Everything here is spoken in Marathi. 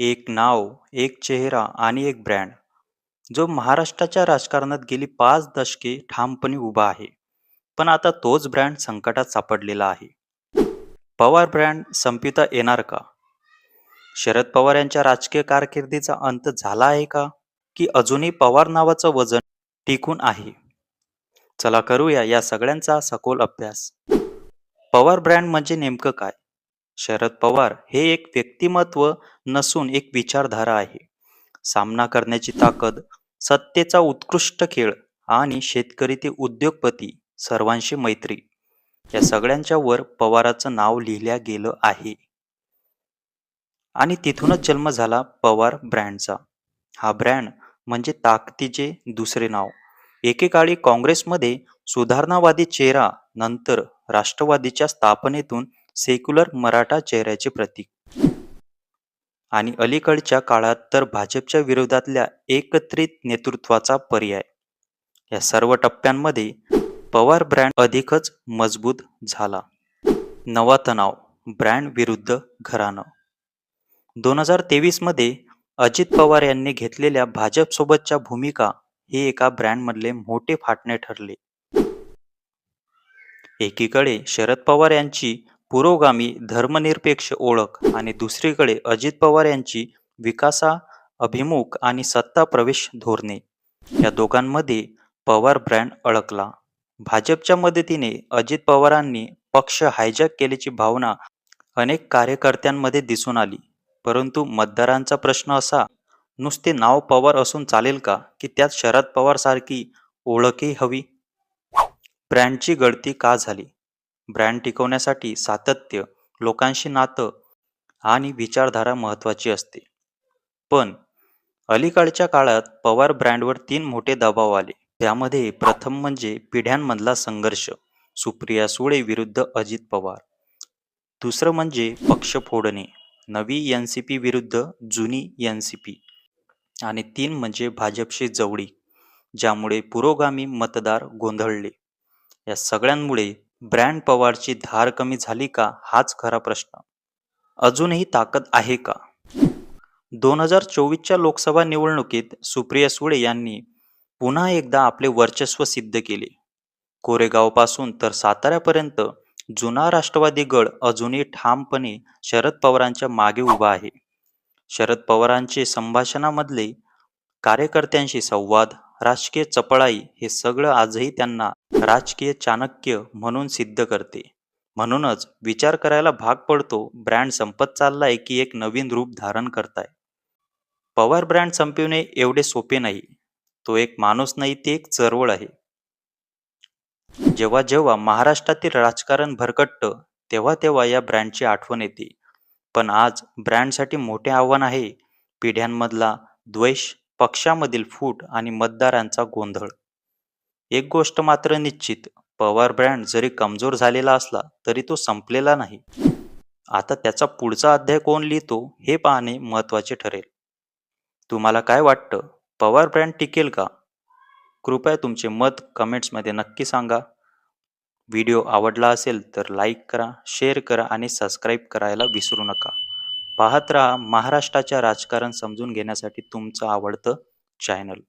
एक नाव, एक चेहरा आणि एक ब्रँड, जो महाराष्ट्राच्या राजकारणात गेली पाच दशके ठामपणे उभा आहे. पण आता तोच ब्रँड संकटात सापडलेला आहे. पवार ब्रँड संपिता येणार का? शरद पवार यांच्या राजकीय कारकिर्दीचा अंत झाला आहे का? की अजूनही पवार नावाचं वजन टिकून आहे? चला करूया या सगळ्यांचा सखोल अभ्यास. पवार ब्रँड म्हणजे नेमकं काय? शरद पवार हे एक व्यक्तिमत्व नसून एक विचारधारा आहे. सामना करण्याची ताकद, सत्तेचा उत्कृष्ट खेळ आणि शेतकरी ते उद्योगपती सर्वांशी मैत्री या सगळ्यांच्या वर पवाराचं नाव लिहिल्या गेलं आहे. आणि तिथूनच जन्म झाला पवार ब्रँडचा. हा ब्रँड म्हणजे ताकदीचे दुसरे नाव. एकेकाळी काँग्रेसमध्ये सुधारणावादी चेहरा, नंतर राष्ट्रवादीच्या स्थापनेतून सेक्युलर मराठा चेहऱ्याचे प्रतीक. आणि अलीकडच्या काळात तर भाजपच्या विरोधातल्या एकत्रित नेतृत्वाचा पर्याय. या सर्व टप्प्यांमध्ये पवार ब्रँड अधिकच मजबूत झाला. नवा तणाव, ब्रँड विरुद्ध घराणं. दोन हजार तेवीसमध्ये अजित पवार यांनी घेतलेल्या भाजपसोबतच्या भूमिका हे एका ब्रँडमधले मोठे फाटणे ठरले. एकीकडे शरद पवार यांची पुरोगामी धर्मनिरपेक्ष ओळख आणि दुसरीकडे अजित पवार यांची विकासा अभिमुख आणि सत्ता प्रवेश धोरणे. या दोघांमध्ये पवार ब्रँड अडकला. भाजपच्या मदतीने अजित पवारांनी पक्ष हायजॅक केल्याची भावना अनेक कार्यकर्त्यांमध्ये दिसून आली. परंतु मतदारांचा प्रश्न असा, नुसते नाव पवार असून चालेल का की त्यात शरद पवार सारखी ओळखही हवी? ब्रँडची गळती का झाली? ब्रँड टिकवण्यासाठी सातत्य, लोकांशी नातं आणि विचारधारा महत्त्वाची असते. पण अलीकडच्या काळात पवार ब्रँडवर तीन मोठे दबाव आले. त्यामध्ये प्रथम म्हणजे पिढ्यांमधला संघर्ष, सुप्रिया सुळे विरुद्ध अजित पवार. दुसरं म्हणजे पक्ष फोडणे, नवी एन सी पी विरुद्ध जुनी एन सी पी आणि तीन म्हणजे भाजपशी जवळी ज्यामुळे पुरोगामी मतदार गोंधळले. या सगळ्यांमुळे ब्रँड पवारची धार कमी झाली का हाच खरा प्रश्न. अजूनही ताकद आहे का? दोन हजार चोवीसच्या लोकसभा निवडणुकीत सुप्रिया सुळे यांनी पुन्हा एकदा आपले वर्चस्व सिद्ध केले. कोरेगावपासून तर साताऱ्यापर्यंत जुना राष्ट्रवादी गड अजूनही ठामपणे शरद पवारांच्या मागे उभा आहे. शरद पवारांचे संभाषणामधले कार्यकर्त्यांशी संवाद, राजकीय चपळाई हे सगळं आजही त्यांना राजकीय चाणक्य म्हणून सिद्ध करते. म्हणूनच विचार करायला भाग पडतो ब्रँड संपत चाललाय की एक नवीन रूप धारण करताय? पवार ब्रँड संपविणे एवढे सोपे नाही. तो एक माणूस नाही ती एक चळवळ आहे. जेव्हा जेव्हा महाराष्ट्रातील राजकारण भरकटतं तेव्हा तेव्हा या ब्रँडची आठवण येते. पण आज ब्रँडसाठी मोठे आव्हान आहे पिढ्यांमधला द्वेष, पक्षामधील फूट आणि मतदारांचा गोंधळ. एक गोष्ट मात्र निश्चित, पवार ब्रँड जरी कमजोर झालेला असला तरी तो संपलेला नाही. आता त्याचा पुढचा अध्याय कोण लिहितो हे पाहणे महत्त्वाचे ठरेल. तुम्हाला काय वाटतं पवार ब्रँड टिकेल का? कृपया तुमचे मत कमेंट्समध्ये नक्की सांगा. व्हिडिओ आवडला असेल तर लाईक करा, शेअर करा आणि सबस्क्राईब करायला विसरू नका. पाहत राहा महाराष्ट्राच्या राजकारण समजून घेण्यासाठी तुमचं आवडतं चॅनल.